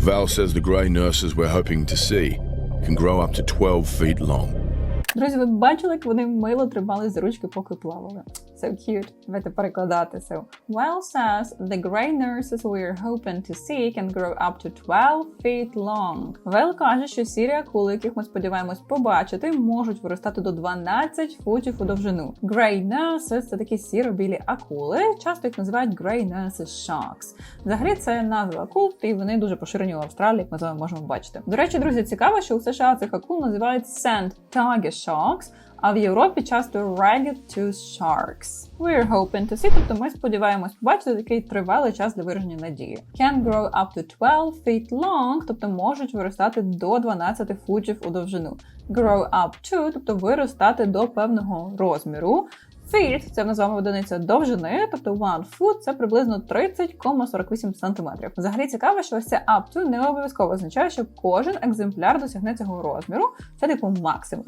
Val says the grey nurses we're hoping to see can grow up to 12 feet long. Друзі, ви бачили, як вони мило тримали за ручки, поки плавали. So cute. Давайте перекладати. So, Well says the grey nurses we're hoping to see can grow up to 12 feet long. Вел каже, що сірі акули, яких ми сподіваємось побачити, можуть виростати до 12 футів у довжину. Grey nurses – це такі сіро-білі акули. Часто їх називають grey nurses sharks. Взагалі це назва акул, і вони дуже поширені в Австралії, як ми з вами можемо бачити. До речі, друзі, цікаво, що у США цих акул називають sand tiger sharks, а в Європі часто ragged tooth sharks. We're hoping to see, тобто ми сподіваємось побачити такий тривалий час для вираження надії. Can grow up to 12 feet long, тобто можуть виростати до 12 футів у довжину. Grow up to, тобто виростати до певного розміру. Feet – це в з вами одиниця довжини, тобто one foot – це приблизно 30,48 см. Взагалі цікаво, що ось це up to не обов'язково означає, що кожен екземпляр досягне цього розміру. Це типу максимум.